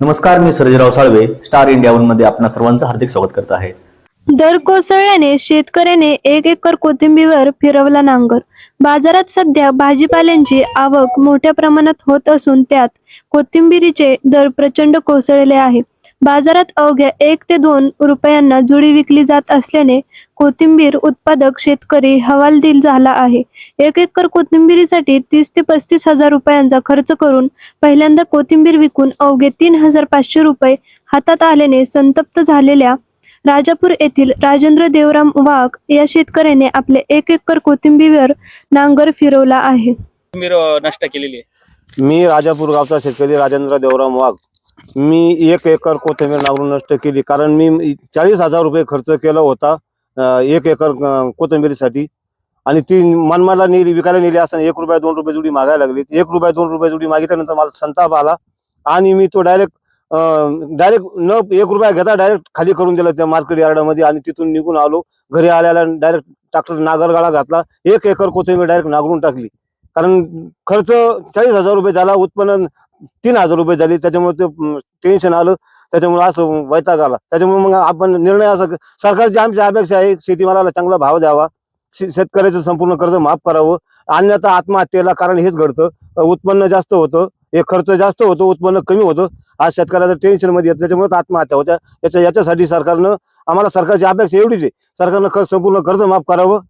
नमस्कार मी Sarjerao Salve star India वनमध्ये आपणा सर्वांचं हार्दिक स्वागत करत आहे. दर कोसळल्याने शेतकऱ्याने एक एकर कोथिंबीर फिरवला नांगर. बाजारात सध्या भाजीपाल्यांची आवक मोठ्या प्रमाणात होत असून त्यात कोथिंबीरीचे दर प्रचंड कोसळले आहे. बाजारात अवघ्या एक ते दोन रुपयांना जुडी विकली जात असल्याने कोथिंबीर उत्पादक शेतकरी हवालदिल झाला आहे. एक एकर कोथिंबिरीसाठी तीस ते पस्तीस हजार रुपयांचा खर्च करून पहिल्यांदा कोथिंबीर विकून अवघे तीन हजार पाचशे रुपये हातात आल्याने संतप्त झालेल्या राजापूर येथील राजेंद्र देवराम वाघ या शेतकऱ्याने आपले एक एकर कोथिंबीर नांगर फिरवला आहे. नष्ट केलेली आहे. मी राजापूर गावचा शेतकरी राजेंद्र देवराम वाघ. मी एक एकर कोथिंबीर नांगरून नष्ट केली. कारण मी चाळीस हजार रुपये खर्च केला होता एक एकर कोथिंबीरीसाठी. आणि ती मनमाडला नेली विकायला नेली असताना एक रुपया दोन रुपये जुडी मागायला लागली. एक रुपया दोन रुपये जुडी मागितल्यानंतर मला संताप आला. आणि मी तो डायरेक्ट डायरेक्ट न एक रुपया घेता डायरेक्ट खाली करून दिला त्या मार्केट यार्डामध्ये आणि तिथून निघून आलो. घरी आल्याला डायरेक्ट ट्रॅक्टर नागरगाळा घातला. एक एकर कोथिंबीर डायरेक्ट नांगरून टाकली. कारण खर्च चाळीस हजार रुपये झाला. उत्पन्न तीन हजार रुपये झाले त्याच्यामुळे ते टेन्शन आलं त्याच्यामुळे असं वैताग आला. त्याच्यामुळे मग आपण निर्णय असा सरकारची आमची अपेक्षा आहे शेतीमालाला चांगला भाव द्यावा शेतकऱ्याचं संपूर्ण कर्ज माफ करावं अन्यथा आत्महत्येला कारण हेच घडतं उत्पन्न जास्त होतं हे खर्च जास्त होतो उत्पन्न कमी होतं आज शेतकऱ्याचं टेन्शनमध्ये येत त्याच्यामुळे आत्महत्या होत्या. याच्या याच्यासाठी सरकारनं आम्हाला सरकारची अपेक्षा एवढीच आहे. सरकारनं संपूर्ण कर्ज माफ करावं